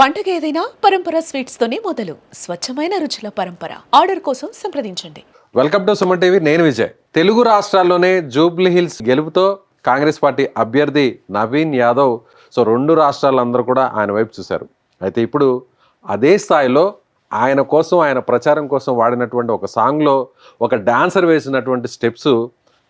పండగ ఏదైనా పరంపర స్వీట్స్ తోనే మొదలు. స్వచ్ఛమైన రుచుల పరంపర. ఆర్డర్ కోసం సంప్రదించండి. వెల్కమ్ టు సుమన్ టీవీ నేను విజయ్. తెలుగు రాష్ట్రాల్లోనే జూబ్లీ హిల్స్ గెలుపుతో కాంగ్రెస్ పార్టీ అభ్యర్థి నవీన్ యాదవ్ సో రెండు రాష్ట్రాలందరూ కూడా ఆయన వైపు చూశారు. అయితే ఇప్పుడు అదే స్థాయిలో ఆయన కోసం ఆయన ప్రచారం కోసం వాడినటువంటి ఒక సాంగ్లో ఒక డాన్సర్ వేసినటువంటి స్టెప్స్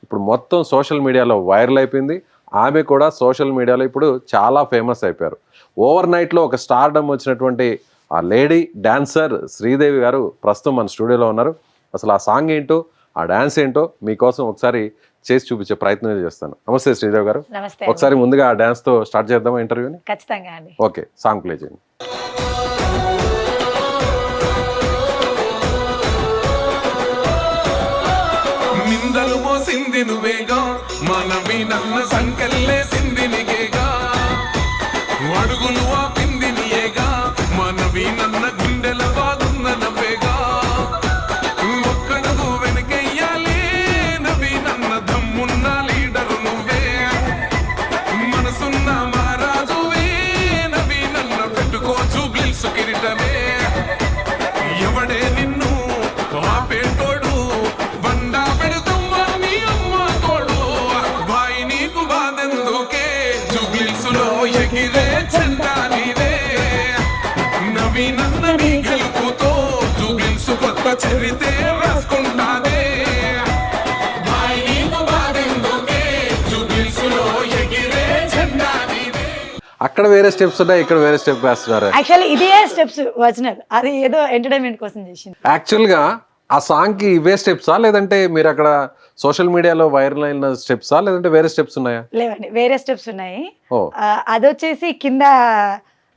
ఇప్పుడు మొత్తం సోషల్ మీడియాలో వైరల్ అయిపోయింది. ఆమె కూడా సోషల్ మీడియాలో ఇప్పుడు చాలా ఫేమస్ అయిపోయారు. ఓవర్ నైట్లో ఒక స్టార్డమ్ వచ్చినటువంటి ఆ లేడీ డాన్సర్ శ్రీదేవి గారు ప్రస్తుతం మన స్టూడియోలో ఉన్నారు. అసలు ఆ సాంగ్ ఏంటో ఆ డాన్స్ ఏంటో మీకోసం ఒకసారి చేసి చూపించే ప్రయత్నం చేస్తాను. నమస్తే శ్రీదేవి గారు. ఒకసారి ముందుగా ఆ డాన్స్తో స్టార్ట్ చేద్దామా ఇంటర్వ్యూని? ఖచ్చితంగా అండి. ఓకే సాంగ్ ప్లే చేయండి. నిందలు మోసింది నువ్వేగా మనవి నన్న సంకల్లేసింది అక్కడ వేరే స్టెప్స్ ఉన్నాయి ఇక్కడ వేరే స్టెప్ వేస్తున్నారు. యాక్చువల్లీ ఇదే స్టెప్స్ ఒరిజినల్. అది ఏదో ఎంటర్టైన్మెంట్ కోసం చేసింది. యాక్చువల్గా ఆ సాంగ్కి ఇవే స్టెప్సా? లేదంటే మీరు అక్కడ సోషల్ మీడియాలో వైరల్ అయిన స్టెప్సా? లేదంటే వేరే స్టెప్స్ ఉన్నాయా? లేవండి వేరే స్టెప్స్ ఉన్నాయి. అదొచ్చేసి కింద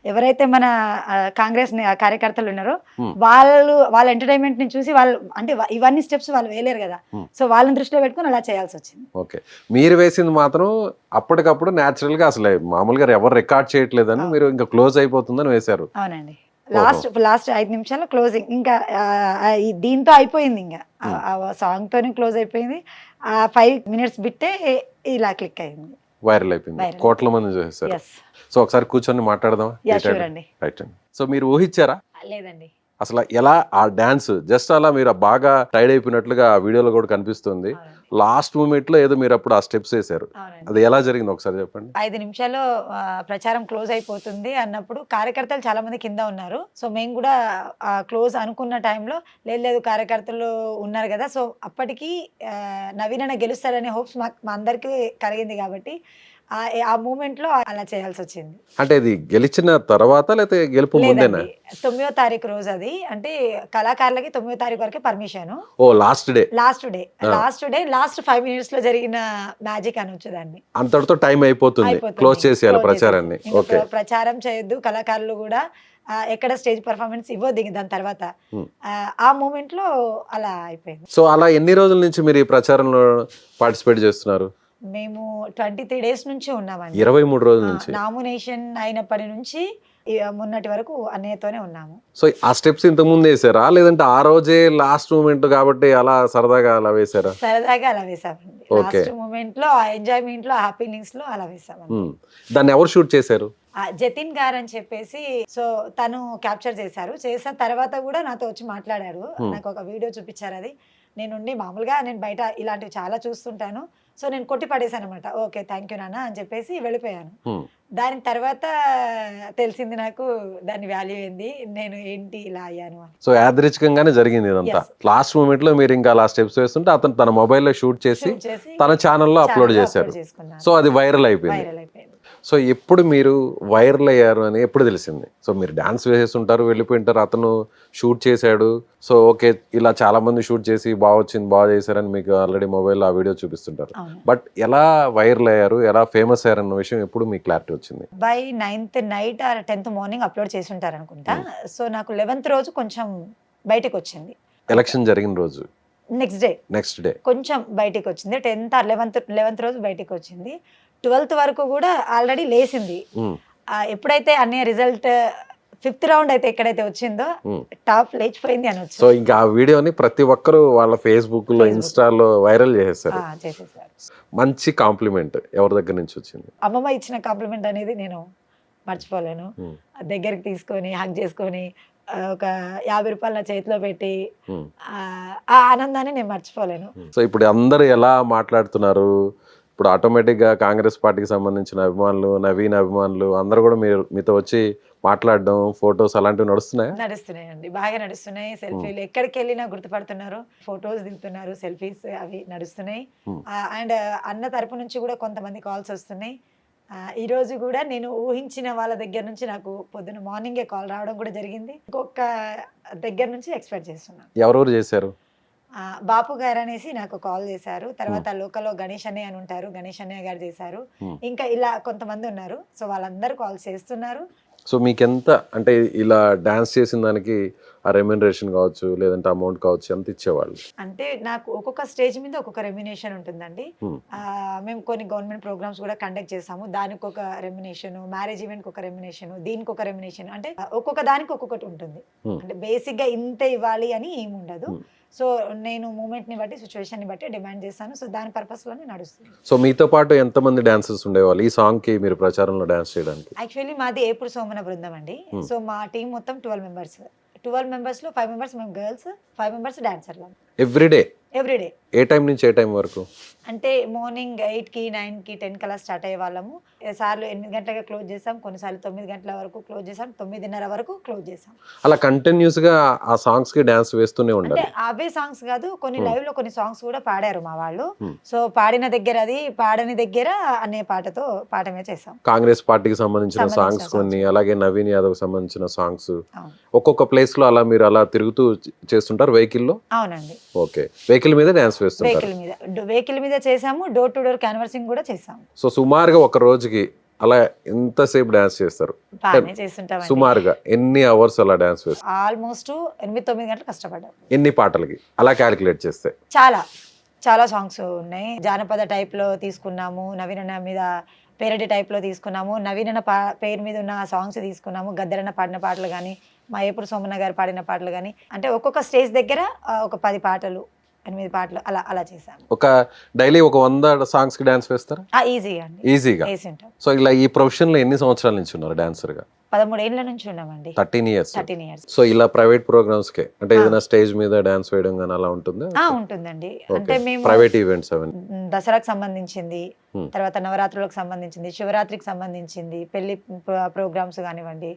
ఎవరైతే మన కాంగ్రెస్ కార్యకర్తలు ఉన్నారో. వాళ్ళు వాళ్ళ ఎంటర్టైన్మెంట్ని చూసి వాళ్ళు అంటే ఇవన్నీ స్టెప్స్ వాళ్ళు వేయలేరు కదా. సో వాళ్ళని దృష్టిలో పెట్టుకొని అలా చేయాల్సి వచ్చింది ఓకే. మీరు వేసింది మాత్రం అప్పటికప్పుడు natural గా అసలు మామూలుగా ఎవరు రికార్డ్ చేయట్లేదని మీరు ఇంకా క్లోజ్ అయిపోతుందని వేశారు. అవునండి. లాస్ట్ లాస్ట్ ఐదు నిమిషాలు క్లోజింగ్ ఇంకా దీంతో అయిపోయింది ఇంకా. సాంగ్ తోనే క్లోజ్ అయిపోయింది. ఆ ఫైవ్ మినిట్స్ బిట్టే ఇలా క్లిక్ అయింది. వైరల్ అయిపోయింది. కోట్ల మంది ఎస్ సో ఒకసారి కూర్చొని మాట్లాడదాం రైట్ అండి. సో మీరు ఊహించారా? లేదండి. అసలు ఎలా ఆ డాన్స్ జస్ట్ అలా మీరు బాగా టైడ్ అయిపోయినట్లుగా ఆ వీడియోలో కూడా కనిపిస్తుంది. లాస్ట్ మూమెంట్లో ఏదో మీరు అప్పుడు ఆ స్టెప్స్ వేశారు. అది ఎలా జరిగింది ఒకసారి చెప్పండి? ఐదు నిమిషాల్లో ప్రచారం క్లోజ్ అయిపోతుంది అన్నప్పుడు కార్యకర్తలు చాలా మంది కింద ఉన్నారు. సో మేము కూడా ఆ క్లోజ్ అనుకున్న టైంలో లేదు లేదు కార్యకర్తలు ఉన్నారు కదా సో అప్పటికి నవీన్ అన్న గెలుస్తాడనే హోప్స్ మా అందరికీ కలిగింది కాబట్టి ఆ ఆ మూమెంట్లో అలా చేయాల్సి వచ్చింది అంటే ఇది గెలిచిన తర్వాత లేకపోతే గెలుపు ముందేనా? తొమ్మిదో తారీఖు రోజు అది. అంటే కళాకారులకి తొమ్మిదో తారీఖు వరకే పర్మిషన్. ఓ last day. Last day. Last day last five మినిట్స్లో జరిగిన మ్యాజిక్ అనొచ్చు దాన్ని అంతటితో టైం అయిపోతుంది. క్లోజ్ చేసేయాలి ప్రచారాన్ని. ఓకే. ప్ర- ప్రచారం చేయొద్దు. కళాకారులు కూడా ఎక్కడ స్టేజ్ పర్ఫార్మెన్స్ ఇవ్వద్దు దాని తర్వాత. ఆ మూమెంట్లో అలా అయిపోయింది. సో అలా ఎన్ని రోజుల నుంచి మీరు ఈ ప్రచారంలో పార్టిసిపేట్ చేస్తున్నారు? మేము ట్వంటీ త్రీ డేస్ నుంచి ఉన్నామండి. ఇరవై మూడు రోజుల నుంచి. నామినేషన్ అయినప్పటి నుంచి మొన్నటి వరకు అన్నయ్యతోనే ఉన్నాము. సో ఆ స్టెప్స్ ఇంత ముందు వేసారా? లేదంటే ఆ రోజే లాస్ట్ మూమెంట్ కాబట్టి అలా సరదాగా అలా వేసారా? సరదాగా అలా వేసామండి. లాస్ట్ మూమెంట్లో ఆ ఎంజాయ్మెంట్లో హ్యాపీనింగ్స్లో అలా వేసామండి. Hmm. దాన్ని ఎవరు షూట్ చేశారు? జతిన్ గారు అని చెప్పేసి సో తను క్యాప్చర్ చేశారు. చేసిన తర్వాత కూడా నాతో వచ్చి మాట్లాడారు. నాకు ఒక వీడియో చూపించారు అది. నేను ఉండి మామూలుగా నేను బయట ఇలాంటివి చాలా చూస్తుంటాను. సో నేను కొట్టి పడేశాను అనమాట ఓకే థ్యాంక్ యూ నాన్న అని చెప్పేసి వెళ్ళిపోయాను. దాని తర్వాత తెలిసింది నాకు దాని వాల్యూ ఏంది నేను ఏంటి ఇలా అయ్యాను సో యాదృచ్ఛికంగానే జరిగింది ఇదంతా. లాస్ట్ మూమెంట్లో మీరు ఇంకా అలా స్టెప్స్ వేస్తుంటే అతను తన మొబైల్లో షూట్ చేసి తన ఛానల్లో అప్లోడ్ చేశారు. సో అది వైరల్ అయిపోయింది. సో ఎప్పుడు మీరు వైరల్ అయ్యారు అని ఎప్పుడు తెలిసింది? సో మీరు డాన్స్ వేసేస్తుంటారు వెళ్ళిపోయింటారు అతను షూట్ చేశాడు. సో ఓకే ఇలా చాలా మంది షూట్ చేసి బాగా వచ్చింది బాగా చేశారని మీకు ఆల్రెడీ మొబైల్లో ఆ వీడియో చూపిస్తుంటారు. బట్ ఎలా వైరల్ అయ్యారు ఎలా ఫేమస్ అయ్యారు అన్న విషయం ఎప్పుడు మీకు క్లారిటీ వచ్చింది? By ninth night or tenth morning upload చేసి ఉంటారు అనుకుంటా సో నాకు లెవెన్త్ రోజు కొంచెం బయటకు వచ్చింది ఎలక్షన్ జరిగిన రోజు? Next day. Next day. కొంచెం బయటికి వచ్చింది టెన్త్ ఆర్ లెవెన్త్ లెవెన్త్ రోజు బయటికి వచ్చింది ట్వెల్త్ వరకు కూడా ఆల్రెడీ లేసింది ఎప్పుడైతే అన్ని రిజల్ట్ ఫిఫ్త్ రౌండ్ అయితే ఎక్కడైతే వచ్చిందో. టాప్ లేచిపోయింది సో అనొచ్చు ఇంకా ఆ వీడియోని ప్రతి ఒక్కరు వాళ్ళ ఫేస్బుక్. లో. ఇన్స్టాలో వైరల్ చేసేసారు. మంచి కాంప్లిమెంట్ ఎవరి దగ్గర నుంచి వచ్చింది? అమ్మమ్మ ఇచ్చిన కాంప్లిమెంట్ అనేది నేను మర్చిపోలేను. దగ్గరికి తీసుకొని హక్ చేసుకొని ఒక యాభై రూపాయలు నా చేతిలో పెట్టి ఆ ఆనందాన్ని నేను మర్చిపోలేను. సో ఇప్పుడు అందరూ ఎలా మాట్లాడుతున్నారు? ఇప్పుడు ఆటోమేటిక్గా కాంగ్రెస్ పార్టీకి సంబంధించిన అభిమానులు నవీన్ అభిమానులు అందరూ కూడా మీరు మీతో వచ్చి మాట్లాడడం ఫొటోస్ అలాంటివి నడుస్తున్నాయా? నడుస్తున్నాయండి. బాగా నడుస్తున్నాయి. సెల్ఫీలు ఎక్కడికి వెళ్ళినా గుర్తుపడుతున్నారు. ఫొటోస్ దిగుతున్నారు సెల్ఫీస్ అవి నడుస్తున్నాయి. Hmm. అండ్ అన్న తరపు నుంచి కూడా కొంతమంది కాల్స్ వస్తున్నాయి. ఈ రోజు కూడా నేను ఊహించిన వాళ్ళ దగ్గర నుంచి నాకు పొద్దున మార్నింగే కాల్ రావడం కూడా జరిగింది. ఇంకొక దగ్గర నుంచి ఎక్స్పెక్ట్ చేస్తున్నాను. ఎవరెవరు చేశారు? బాపు గారు అనేసి నాకు కాల్ చేశారు. తర్వాత లోకల్లో గణేష్ అన్నయ్య అని ఉంటారు. గణేష్ అన్నయ్య గారు చేశారు. ఇంకా ఇలా కొంతమంది ఉన్నారు. సో వాళ్ళందరూ కాల్ చేస్తున్నారు. సో మీకు ఎంత అంటే ఇలా డాన్స్ చేసిన దానికి ఆ రెమ్యునరేషన్ కావచ్చు లేదంటే అమౌంట్ కావచ్చు ఎంత ఇచ్చేవాళ్ళు? అంటే నాకు ఒక్కొక్క స్టేజ్ మీద ఒక్కొక్క రెమ్యునేషన్ ఉంటుందండి. మేము కొన్ని గవర్నమెంట్ ప్రోగ్రామ్స్ కూడా కండక్ట్ చేసాము దానికి ఒక రెమ్యునేషన్ మ్యారేజ్ ఈవెంట్ ఒక రెమ్యునేషన్ దీనికి ఒక రెమ్యునేషన్. అంటే ఒక్కొక్క దానికి ఒక్కొక్కటి ఉంటుంది. అంటే బేసిక్గా ఇంత ఇవ్వాలి అని ఏమి ఉండదు. సో నేను మూమెంట్ని బట్టి సిచ్యువేషన్ని బట్టి డిమాండ్ చేస్తాను సో దాని పర్పస్లోనే నడుస్తుంది. సో మీతో పాటు ఎంతమంది డాన్సర్స్ ఉండేవాళ్ళు? ఈ సాంగ్కి మీరు ప్రచారంలో డాన్స్ చేయడానికి? యాక్చువల్లీ మాది ఏపుడు సోమన బృందం అండి. Hmm. సో మా టీం మొత్తం ట్వెల్వ్ మెంబర్స్. ట్వెల్వ్ మెంబర్స్లో ఫైవ్ మెంబర్స్ మేము గర్ల్స్ ఫైవ్ మెంబర్స్ డాన్సర్లు. ఎవ్రీడే ఎవ్రీడే ఏ టైం నుంచి ఏ టైం వరకు? అంటే మార్నింగ్ ఎయిట్కి నైన్కి టెన్ కల్లా స్టార్ట్ అయ్యే వాళ్ళము. సార్లు ఎనిమిది గంటలకు క్లోజ్ చేసాం కొన్నిసార్లు తొమ్మిది గంటల వరకు క్లోజ్ చేసాం తొమ్మిదిన్నర వరకు క్లోజ్ చేసాం అలా కంటిన్యూస్గా ఆ సాంగ్స్కి డాన్స్ వేస్తూనే అంటే ఉండాలి అవే సాంగ్స్ కాదు కొన్ని Hmm. లైవ్లో కొన్ని సాంగ్స్ కూడా పాడారు మా వాళ్ళు. Hmm. సో పాడిన దగ్గర అది పాడని దగ్గర అనే పాటతో పాఠమే చేసాం కాంగ్రెస్ పార్టీకి సంబంధించిన సాంగ్స్ కొన్ని. అలాగే నవీన్ యాదవ్ సంబంధించిన సాంగ్స్. ఒక్కొక్క ప్లేస్లో అలా మీరు అలా తిరుగుతూ చేస్తుంటారు వెహికల్లో అవునండి. ఓకే. వెహికల్ మీద డాన్స్ వేస్తుంటారు. వెహికల్ మీద. వెహికల్ మీద చేసాము డోర్ టు డోర్ క్యాన్వర్సింగ్ కూడా చేసాము సో సుమారుగా ఒక రోజుకి అలా ఎంతసేపు డాన్స్ చేస్తారు. బాగానే చేస్తుంటాం సుమారుగా ఎన్ని అవర్స్ అలా డాన్స్ వేస్తారు? ఆల్మోస్ట్ ఎనిమిది తొమ్మిది గంటలు కష్టపడ్డాం. ఎన్ని పాటలకి? అలా క్యాలిక్యులేట్ చేస్తే. చాలా చాలా సాంగ్స్ ఉన్నాయి. జానపద టైప్లో తీసుకున్నాము నవీనన్న మీద పేరడి టైప్లో తీసుకున్నాము నవీనన్న పా పేరు మీద ఉన్న సాంగ్స్ తీసుకున్నాము గద్దరన్న పాడిన పాటలు కానీ మా ఏపుడు సోమన్న గారు పాడిన పాటలు కానీ అంటే ఒక్కొక్క స్టేజ్ దగ్గర ఒక పది పాటలు ఎనిమిది పాటలు అలా అలా చేసాము ఒక డైలీ ఒక వంద సాంగ్స్కి డాన్స్ వేస్తారా? ఈజీగా అండి. ఈజీగా. సో ఇలా ఈ ప్రొఫెషన్లో ఎన్ని సంవత్సరాల నుంచి ఉన్నారు డాన్సర్గా పదమూడు ఏళ్ళ నుంచి ఉన్నామండి. Thirteen years. Thirteen years. So ఇలా ప్రైవేట్ ప్రోగ్రామ్స్ కే అంటే ఏదైనా స్టేజ్ మీద డాన్స్ వేయడం కానీ అలా ఉంటుందా? ఉంటుందండి. అంటే మేము ప్రైవేట్ ఈవెంట్స్ అవన్నీ. దసరాకు సంబంధించింది. తర్వాత నవరాత్రులకు సంబంధించింది శివరాత్రికి సంబంధించింది పెళ్ళి ప్రోగ్రామ్స్ కానివ్వండి.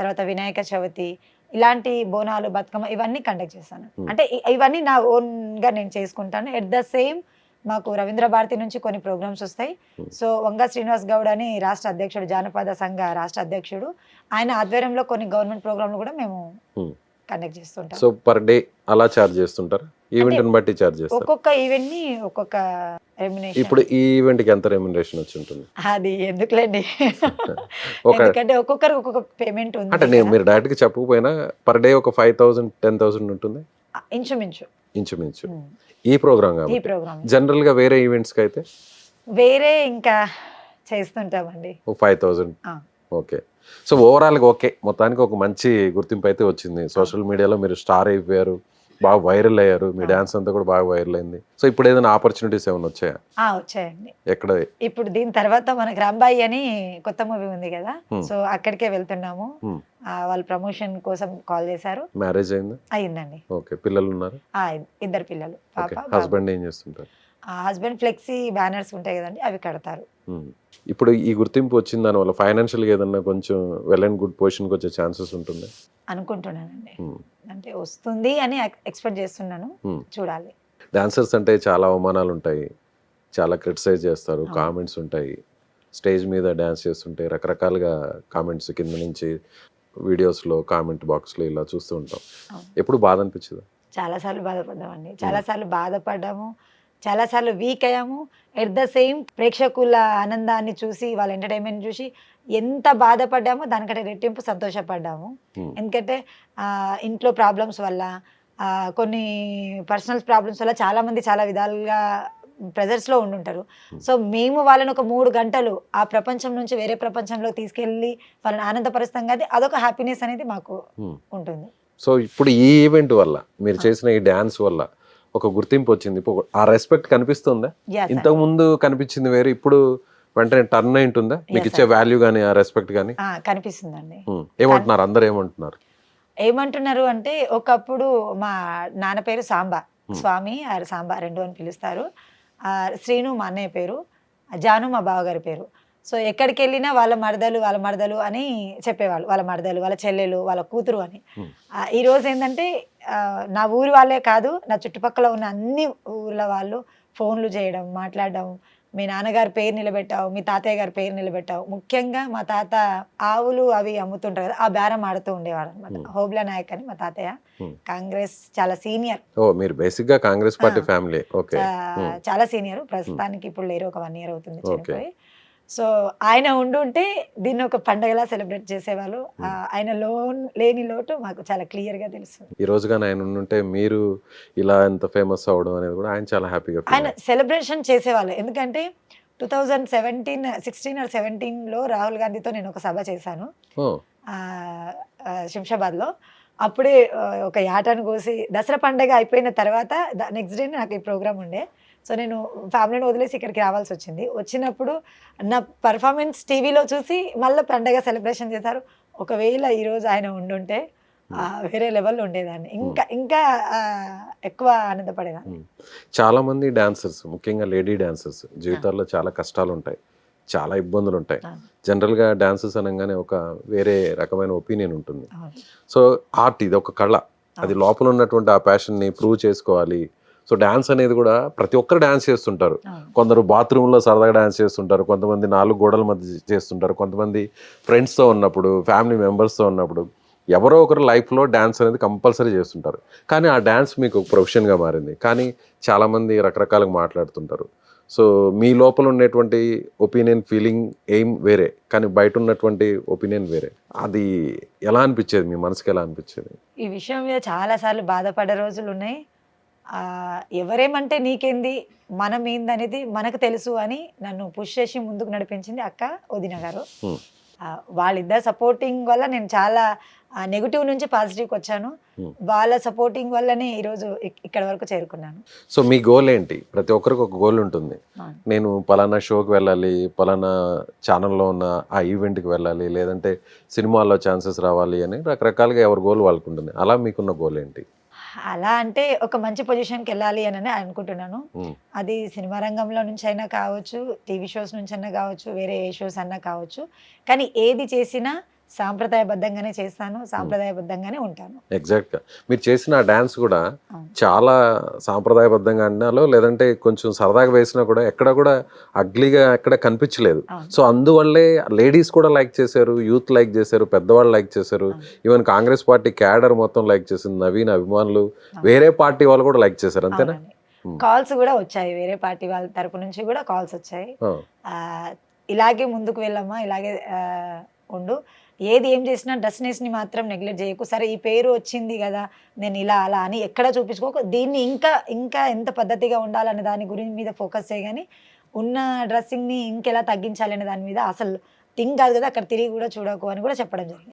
తర్వాత వినాయక చవితి ఇలాంటి బోనాలు బతుకమ్మ ఇవన్నీ కండక్ట్ చేస్తాను Hmm. అంటే ఇవన్నీ నా ఓన్గా నేను చేసుకుంటాను ఎట్ ద సేమ్ మాకు రవీంద్ర భారతి నుంచి కొన్ని ప్రోగ్రామ్స్ వస్తాయి Hmm. సో వంగ శ్రీనివాస్ గౌడ్ అని రాష్ట్ర అధ్యక్షుడు జానపద సంఘ రాష్ట్ర అధ్యక్షుడు ఆయన ఆధ్వర్యంలో కొన్ని గవర్నమెంట్ ప్రోగ్రాంలు కూడా మేము Hmm. కండక్ట్ చేస్తుంటాం సో పర్ డే అలా చార్జ్ చేస్తుంటారు ఈవెంట్ని బట్టి చార్జ్ చేస్తారు. ఒక్కొక్క ఈవెంట్ని ఒక్కొక్క రెమ్యునేషన్ ఇప్పుడు ఈ ఈవెంట్కి ఎంత రెమ్యునరేషన్ వచ్చి ఉంటుంది? అది ఎందుకులేండి? ఎందుకంటే ఒక్కొక్కరు ఒక్కొక్క పేమెంట్ ఉంది అంటే నేను. మీరు డైరెక్ట్గా చెప్పకపోయినా పర్ డే ఒక ఫైవ్ థౌసండ్ టెన్ థౌసండ్ ఉంటుంది? ఇంచుమించు. ఇంచుమించు. ఈ ప్రోగ్రామ్ ఈ కాబట్టి ప్రోగ్రామ్ జనరల్గా వేరే ఈవెంట్స్కి అయితే? వేరే ఇంకా చేస్తుంటామండి. Five thousand. ఓకే. సో ఓవరాల్గా ఓకే. మొత్తానికి ఒక మంచి గుర్తింపు అయితే వచ్చింది. సోషల్ మీడియాలో మీరు స్టార్ అయిపోయారు. బాగా వైరల్ అయ్యారు. మీ. డాన్స్ అంతా కూడా బాగా వైరల్ అయింది. సో ఇప్పుడు ఏదైనా ఆపర్చునిటీస్ ఏమైనా వచ్చాయా? ఆ వచ్చాయండి. ఎక్కడ? ఇప్పుడు దీని తర్వాత మనకి రాంబాయి అని కొత్త మూవీ ఉంది కదా. సో అక్కడికే వెళ్తున్నాము. వాళ్ళు ప్రమోషన్ కోసం కాల్ చేశారు. మ్యారేజ్ అయిందా? అయిందండి. ఓకే. పిల్లలు ఉన్నారు? ఆ, ఇద్దరు పిల్లలు. హస్బెండ్ ఏం చేస్తుంటారు? హస్బెండ్ ఫ్లెక్సీ బ్యానర్స్ ఉంటాయి కదండి అవి కడతారు. ఇప్పుడు ఈ గుర్తింపు వచ్చిన దానివల్ల ఫైనాన్షియల్గా ఏదన్నా కొంచెం వెల్ అండ్ గుడ్ పొజిషన్కి వచ్చే ఛాన్సెస్ ఉంటుంది? అనుకుంటున్నానండి. అంటే వస్తుంది అని ఎక్స్పెక్ట్ చేస్తున్నాను. చూడాలి. డాన్సర్స్ అంటే చాలా అవమానాలు ఉంటాయి. చాలా క్రిటిసైజ్ చేస్తారు. కామెంట్స్ ఉంటాయి. స్టేజ్ మీద డ్యాన్స్ చేస్తుంటే రకరకాలుగా కామెంట్స్ కింద నుంచి వీడియోస్లో కామెంట్ బాక్స్లో ఇలా చూస్తూ ఉంటాం. ఎప్పుడు బాధ అనిపించదు? చాలాసార్లు బాధపడ్డామండి. చాలాసార్లు బాధపడ్డాము. చాలాసార్లు వీక్ అయ్యాము ఎట్ ద సేమ్ ప్రేక్షకుల ఆనందాన్ని చూసి వాళ్ళ ఎంటర్టైన్మెంట్ చూసి ఎంత బాధపడ్డామో దానికంటే రెట్టింపు సంతోషపడ్డాము Hmm. ఎందుకంటే ఇంట్లో ప్రాబ్లమ్స్ వల్ల కొన్ని పర్సనల్ ప్రాబ్లమ్స్ వల్ల చాలామంది చాలా విధాలుగా ప్రెజర్స్లో ఉండుంటారు సో మేము వాళ్ళని ఒక మూడు గంటలు ఆ ప్రపంచం నుంచి వేరే ప్రపంచంలో తీసుకెళ్ళి వాళ్ళని ఆనందపరుస్తాం కదా అదొక హ్యాపీనెస్ అనేది మాకు Hmm. ఉంటుంది సో ఇప్పుడు ఈ ఈవెంట్ వల్ల మీరు. చేసిన ఈ డ్యాన్స్ వల్ల ఒక గుర్తింపు వచ్చింది. ఆ రెస్పెక్ట్ కనిపిస్తుందా? ఇంతకు ముందు కనిపించింది వేరు ఇప్పుడు వెంటనే టర్న్ అయింట్ ఉందా మీకు ఇచ్చే. వాల్యూ కానీ ఆ రెస్పెక్ట్ కానీ కనిపిస్తుందండి. ఏమంటున్నారు? అందరు ఏమంటున్నారు? ఏమంటున్నారు అంటే ఒకప్పుడు మా నాన్న పేరు సాంబా. స్వామి ఆర్ సాంబా రెండు అని పిలుస్తారు. ఆ, శ్రీను మా అన్నయ్య పేరు జాను మా బావగారి పేరు. సో ఎక్కడికి వెళ్ళినా వాళ్ళ మరదలు వాళ్ళ మరదలు అని చెప్పేవాళ్ళు. వాళ్ళ మరదలు వాళ్ళ చెల్లెలు వాళ్ళ కూతురు అని. ఈ రోజు ఏంటంటే నా ఊరి వాళ్ళే కాదు నా చుట్టుపక్కల ఉన్న అన్ని ఊర్ల వాళ్ళు ఫోన్లు చేయడం మాట్లాడడం మీ నాన్నగారి పేరు నిలబెట్టావు మీ తాతయ్య గారి పేరు నిలబెట్టావు. ముఖ్యంగా మా తాత ఆవులు అవి అమ్ముతుంటారు కదా ఆ బేరం ఆడుతూ ఉండేవాడు అనమాట. హోబ్లా నాయక్ అని మా తాతయ్య. కాంగ్రెస్ చాలా సీనియర్. ఓ మీరు బేసిక్గా కాంగ్రెస్ పార్టీ. ఫ్యామిలీ. ఓకే. చాలా సీనియర్. ప్రస్తుతానికి ఇప్పుడు లేరు ఒక వన్ ఇయర్ అవుతుంది. చనిపోయి. సో ఆయన ఉండుంటే దీన్ని ఒక పండగలా సెలబ్రేట్ చేసేవాళ్ళు. ఆ, ఆయన లోన్ లేని లోటు మాకు చాలా క్లియర్గా తెలుస్తుంది ఈ రోజుగా ఆయన ఉంటే మీరు ఇలా ఎంత ఫేమస్ అవడం అనేది కూడా ఆయన చాలా హ్యాపీగా ఆయన సెలబ్రేషన్ చేసేవాళ్ళు. ఎందుకంటే two thousand seventeen sixteen or సెవెంటీన్లో రాహుల్ గాంధీతో నేను ఒక సభ చేశాను. శంషాబాద్లో. అప్పుడే ఒక యాటను కోసి దసరా పండగ అయిపోయిన తర్వాత నెక్స్ట్ డే నాకు ఈ ప్రోగ్రామ్ ఉండే. సో నేను ఫ్యామిలీని వదిలేసి ఇక్కడికి రావాల్సి వచ్చింది. వచ్చినప్పుడు నా పర్ఫార్మెన్స్ టీవీలో చూసి మళ్ళీ పండగ సెలబ్రేషన్ చేశారు. ఒకవేళ ఈరోజు ఆయన ఉండుంటే వేరే లెవెల్లో ఉండేదాన్ని. ఇంకా ఇంకా ఆ, ఎక్కువ ఆనందపడేదాన్ని. చాలా మంది డాన్సర్స్ ముఖ్యంగా లేడీ డాన్సర్స్ జీవితాల్లో చాలా కష్టాలు ఉంటాయి చాలా ఇబ్బందులు ఉంటాయి అవును. జనరల్గా డాన్సర్స్ అనగానే ఒక వేరే రకమైన ఒపీనియన్ ఉంటుంది. సో ఆర్ట్ ఇది ఒక కళ. అది. లోపల ఉన్నటువంటి ఆ passion ని ప్రూవ్ చేసుకోవాలి. సో డాన్స్ అనేది కూడా ప్రతి ఒక్కరు డాన్స్ చేస్తుంటారు. కొందరు బాత్రూంలో సరదాగా డాన్స్ చేస్తుంటారు కొంతమంది నాలుగు గోడల మధ్య చేస్తుంటారు కొంతమంది ఫ్రెండ్స్తో ఉన్నప్పుడు ఫ్యామిలీ మెంబర్స్తో ఉన్నప్పుడు ఎవరో ఒకరు లైఫ్లో డ్యాన్స్ అనేది కంపల్సరీ చేస్తుంటారు. కానీ ఆ డ్యాన్స్ మీకు ప్రొఫెషన్గా మారింది. కానీ చాలామంది రకరకాలుగా మాట్లాడుతుంటారు. సో మీ లోపల ఉండేటువంటి ఒపీనియన్ ఫీలింగ్ ఎయిమ్ వేరే. కానీ బయట ఉన్నటువంటి ఒపీనియన్ వేరే. అది ఎలా అనిపించేది? మీ మనసుకి ఎలా అనిపించేది? ఈ విషయం మీద చాలా సార్లు బాధపడే రోజులు ఉన్నాయి. ఎవరేమంటే నీకేంది? మనం ఏందనేది మనకు తెలుసు అని నన్ను పుష్ చేసి ముందుకు నడిపించింది అక్క వదిన గారు. వాళ్ళిద్దరు సపోర్టింగ్ వల్ల నేను చాలా నెగిటివ్ నుంచి పాజిటివ్కి వచ్చాను. వాళ్ళ సపోర్టింగ్ వల్లనే ఈరోజు ఇక్- ఇక్కడ వరకు చేరుకున్నాను. సో మీ గోల్ ఏంటి? ప్రతి ఒక్కరికి ఒక గోల్ ఉంటుంది. నేను పలానా షోకి వెళ్ళాలి పలానా ఛానల్లో ఉన్న ఆ ఈవెంట్కి వెళ్ళాలి లేదంటే సినిమాల్లో ఛాన్సెస్ రావాలి అని రకరకాలుగా ఎవరి గోల్ వాళ్ళకు ఉంటుంది అలా మీకున్న గోల్ ఏంటి? అలా అంటే ఒక మంచి పొజిషన్కి వెళ్ళాలి అని అనుకుంటున్నాను. అది సినిమా రంగంలో నుంచి అయినా కావచ్చు టీవీ షోస్ నుంచి అయినా కావచ్చు వేరే ఏ షోస్ అన్నా కావచ్చు కానీ ఏది చేసినా సాంప్రదాయబద్ధంగానే చేస్తాను సాంప్రదాయబద్ధంగానే ఉంటాను. ఎగ్జాక్ట్గా మీరు చేసిన ఆ డ్యాన్స్ కూడా. చాలా సాంప్రదాయబద్ధంగా అన్నాలో లేదంటే కొంచెం సరదాగా వేసినా కూడా ఎక్కడ కూడా అగ్లీగా ఎక్కడ కనిపించలేదు. సో అందువల్లే లేడీస్ కూడా లైక్ చేశారు యూత్ లైక్ చేశారు పెద్దవాళ్ళు లైక్ చేశారు. ఈవెన్ కాంగ్రెస్ పార్టీ క్యాడర్ మొత్తం లైక్ చేసింది నవీన్ అభిమానులు. వేరే పార్టీ వాళ్ళు కూడా లైక్ చేశారు అంతేనా. కాల్స్ కూడా వచ్చాయి వేరే పార్టీ వాళ్ళ తరపు నుంచి కూడా కాల్స్ వచ్చాయి. ఇలాగే ముందుకు వెళ్ళమ్మా ఇలాగే ఉండు. ఏది ఏం చేసినా డ్రెస్నెస్ని మాత్రం నెగ్లెక్ట్ చేయకు. సరే ఈ పేరు వచ్చింది కదా నేను ఇలా అలా అని ఎక్కడ చూపించుకోకు. దీన్ని ఇంకా ఇంకా ఎంత పద్ధతిగా ఉండాలనే దాని గురించి మీద ఫోకస్ చేయగాని ఉన్న డ్రెస్సింగ్ని ఇంకెలా తగ్గించాలనే దాని మీద అసలు థింగ్ కాదు కదా అక్కడ తిరిగి కూడా చూడకు అని కూడా చెప్పడం జరిగింది.